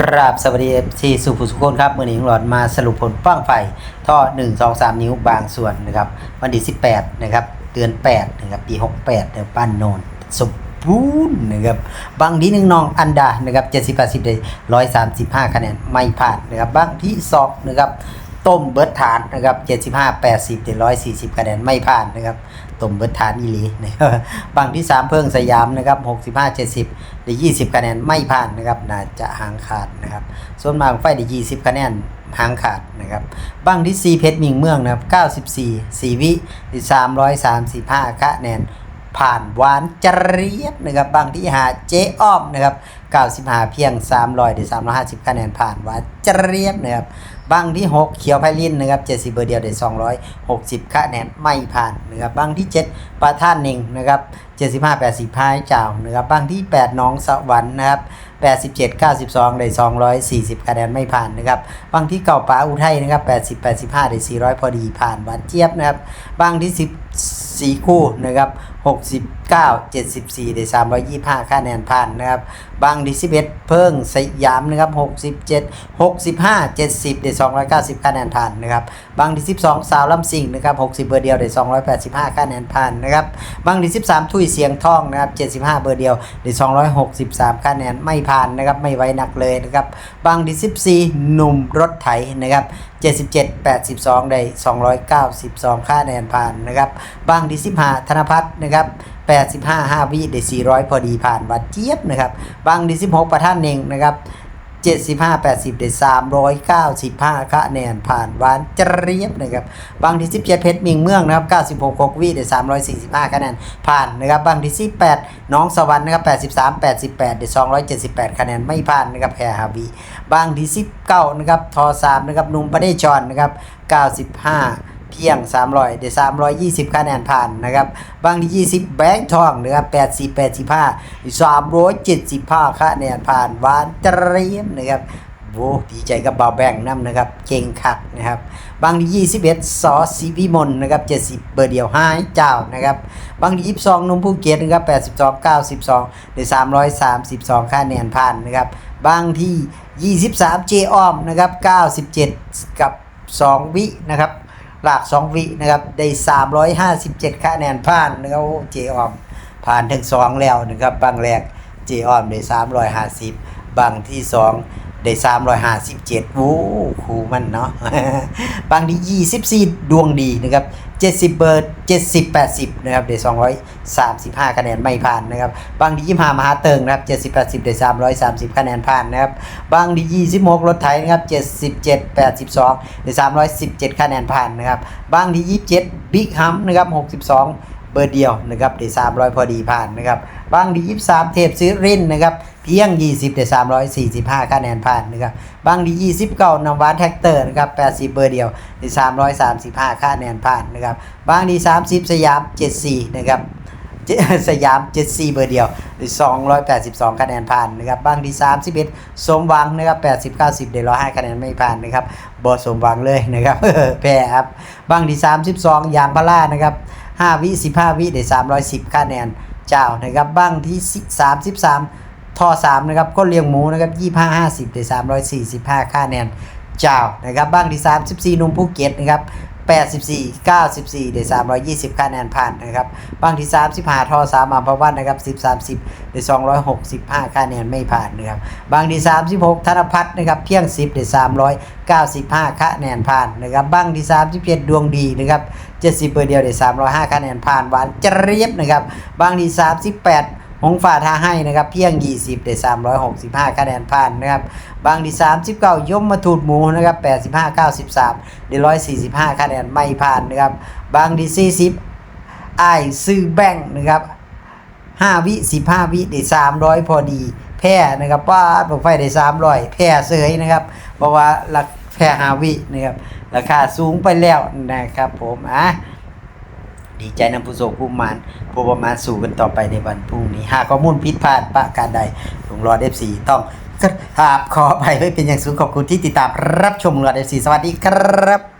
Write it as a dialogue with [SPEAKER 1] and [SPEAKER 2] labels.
[SPEAKER 1] กราบสวัสดีที่สุภุสุคนครับมือนี้หลอดมาสรุปผลป้องไฟท่อ 1 2 3 นิ้วบางส่วนนะครับวันที่18นะครับเดือน8นะครับปี 68เดือนป้านโนนสมบูรณ์นะครับบางที่หนึ่งน้องอันดานะครับ70 80ได้135 คะแนนไม่ผ่านนะครับบางที่2นะครับ ต้มเบิร์ดฐานนะครับ75 80ได้140คะแนนไม่ผ่านนะครับต้มเบิร์ดฐานอีหลีนะครับบางที่ 3 เพิ่งสยามนะครับ65 70ได้20คะแนนไม่ผ่านนะครับน่าจะหางขาดนะครับส่วนบางไฟได้20คะแนนหางขาดนะครับบางที่ 4 เพชรมิงเมืองนะครับ94 4วิได้335คะแนน ผ่านหวานเจรียบนะครับบางที่หาเจ๊อ้อมนะครับ95 เพียง 300ได้350คะแนนผ่านหวานเจรียบนะครับบางที่ 6 เขียวไพลินนะครับ70 เบอร์เดียวได้260คะแนนไม่ผ่านนะครับบางที่ 7ประท่านหนึ่งนะครับ75 80พายเจ้านะครับบางที่ 8 น้องสวรรค์นะครับ87 92 ได้ 240 คะแนนไม่ผ่านนะครับ บางที่เก่าป๋าอุทัยนะครับ 80 85 ได้ 400 พอดีผ่านวานเจี๊ยบนะครับ บางที่ 10 สีคู่นะครับ69 74 ได้ 325 คะแนนผ่านนะครับ บางที่11เพิ่งสยามนะครับ 67 65 70 ได้ 290 คะแนนผ่านนะครับ บางที่12 สาวลำสิงนะครับ 60 เบอร์เดียว ได้ 285 คะแนนผ่านนะครับ บางที่13 ทุยเสียงทองนะครับ 75 เบอร์เดียว ได้ 263 คะแนนไม่ผ่านนะครับ ไม่ไว้นักเลยนะครับ บางที่14 หนุ่มรถไถนะครับ77 82 ได้ 292 คะแนนผ่านนะครับ บางที่15ธนพัฒน์นะครับ85 5วิได้400 พอดีผ่านวัดเจี๊ยบนะครับบางที่16 ประท่านเองนะครับ75 80ได้395คะแนนผ่านหวานเจรียบนะครับบางที่17เพชรมิงเมืองนะครับ96 6วิได้345คะแนนผ่านนะครับบางที่18น้องสวรรค์นะครับ83 88ได้278คะแนนไม่ผ่านนะครับแพรฮาวีบางที่19นะครับทอ3นะครับนุ่มประเดชอนนะครับ95 เพียง 300 ได้ 320 คะแนนผ่านนะครับ บางที่20 แบงค์ทองนะครับ80 85ได้375 คะแนนผ่านหวานเจรียมนะครับโว้ดีใจกับเบาแบงค์น้ำนะครับเก่งคักนะครับ บางที่21สอสีวิมลนะครับ70 เบอร์เดียวห้ายเจ้านะครับ บางที่22นุ่มภูเก็ตนะครับ82 92 ได้ 332 คะแนนผ่านนะครับ บางที่ 23 เจอ้อมนะครับ97 กับ 2 วินะครับ หลาก2วินะครับ ได้ 357คะแนนผ่านนะครับเจออม ผ่านถึงสอง2แล้วนะครับบางแรกเจออมได้350บางที่2 ได้357โอ้ครูมันเนาะบางที่24ดวงดีนะครับ70เบอร์70 80นะครับได้235คะแนนไม่ผ่านนะครับ บางที่25มหาเติงนะครับ70 80ได้330คะแนนผ่านนะครับ บางที่26รถไถนะครับ77 82ได้317คะแนนผ่านนะครับ บางที่27บิ๊กฮัมนะครับ62 เบอร์เดียวนะครับได้300พอดีผ่านนะครับบางที่23เทพซื้อรินนะครับเพียง 20ได้345คะแนนผ่านนะครับบางที่29นำวานแท็กเตอร์นะครับ80 เบอร์เดียวได้335คะแนนผ่านนะครับบางที่30 สยาม 74 นะครับสยาม 74 เบอร์เดียวได้282 คะแนนผ่านนะครับบางที่31 สมหวังนะครับ80 90ได้105คะแนนไม่ผ่านนะครับบอสมหวังเลยนะครับแพ้ครับบางที่32 ยางพารานะครับ 5 วิ15 วิได้ 310คะแนนเจ้านะครับบ้างที่ 33ท่อ3นะครับก็เลี้ยงหมูนะครับ25 50ได้345คะแนนเจ้านะครับบ้างที่ 34นุ่มภูเก็ตนะครับ 84 94 ได้ 320 คะแนนผ่านนะครับบางที่ 35ทอ3อัมพวันนะครับ10 30 ได้ 265 คะแนนไม่ผ่านนะครับบางที่ 36 ธนพัฒน์นะครับเพียง 10 ได้ 395 คะแนนผ่านนะครับบางที่ 37 ดวงดีนะครับ70เบอร์เดียวได้ 305 คะแนนผ่านหวานเจรียบนะครับบางที่ 38 หงฝ่าท่าให้นะครับเพียง 20ได้365 คะแนนผ่านนะครับบางที่ 39ยมมาถูดหมูนะครับ85 93ได้145 คะแนนไม่ผ่านนะครับบางที่ 40อ้ายซื้อแบ่งนะครับ5วิ15 วิได้300 พอดีแพ้นะครับป้าบอกไฟได้300แพ้เสยนะครับเพราะว่าราคาแพ้5วินะครับราคาสูงไปแล้วนะครับผมอะ ดีใจนำผู้โศกผู้มานผู้ประมาณสู่กันต่อไปในวันพรุ่งนี้ หากข้อมูลผิดพลาดประการใดลุงรอดเอฟซีต้องกราบขอไปไว้เป็นอย่างสูงขอบคุณที่ติดตามรับชมลุงรอดเอฟซีสวัสดีครับ